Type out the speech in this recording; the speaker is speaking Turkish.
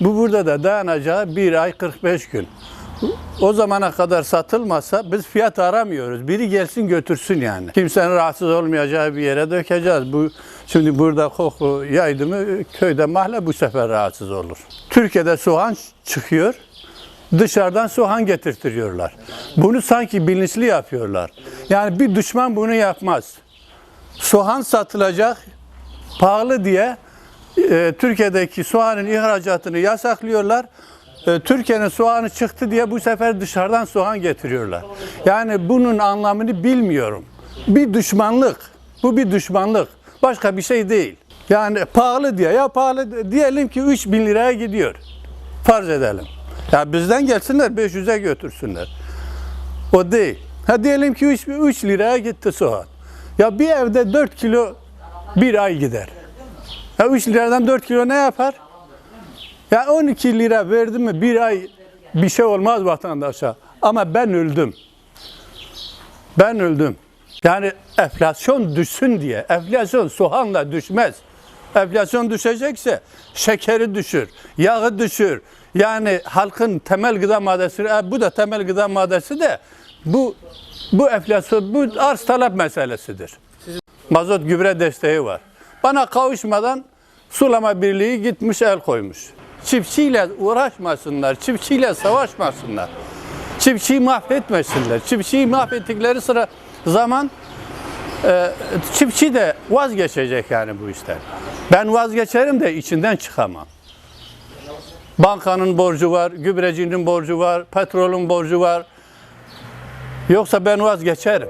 Bu burada da dayanacağı bir ay 45 gün. O zamana kadar satılmasa biz fiyat aramıyoruz. Biri gelsin götürsün yani. Kimsenin rahatsız olmayacağı bir yere dökeceğiz. Bu şimdi burada koku yaydı mı köyde mahalle bu sefer rahatsız olur. Türkiye'de soğan çıkıyor. Dışarıdan soğan getirtiyorlar. Bunu sanki bilinçli yapıyorlar. Yani bir düşman bunu yapmaz. Soğan satılacak pahalı diye e, Türkiye'deki soğanın ihracatını yasaklıyorlar. E, Türkiye'nin soğanı çıktı diye bu sefer dışarıdan soğan getiriyorlar. Yani bunun anlamını bilmiyorum. Bir düşmanlık. Bu bir düşmanlık. Başka bir şey değil. Yani pahalı diye ya pahalı diyelim ki 3 bin liraya gidiyor. Farz edelim. Ya bizden gelsinler 500'e götürsünler. O değil. Ha diyelim ki 3, 3 liraya gitti soğan. Ya bir evde 4 kilo bir ay gider. Ya 3 liradan 4 kilo ne yapar? Ya 12 lira verdi mi bir ay bir şey olmaz vatandaşa. Ama ben öldüm. Ben öldüm. Yani enflasyon düşsün diye. Enflasyon soğanla düşmez. Enflasyon düşecekse şekeri düşür, yağı düşür. Yani halkın temel gıda maddesi, e, bu da temel gıda maddesi de bu bu enflasyon, bu arz talep meselesidir. Mazot gübre desteği var. Bana kavuşmadan sulama birliği gitmiş el koymuş. Çiftçiyle uğraşmasınlar, çiftçiyle savaşmasınlar. Çiftçiyi mahvetmesinler. Çiftçiyi mahvettikleri sıra zaman e, çiftçi de vazgeçecek yani bu işten. Ben vazgeçerim de içinden çıkamam. Bankanın borcu var, gübrecinin borcu var, petrolün borcu var. Yoksa ben vazgeçerim.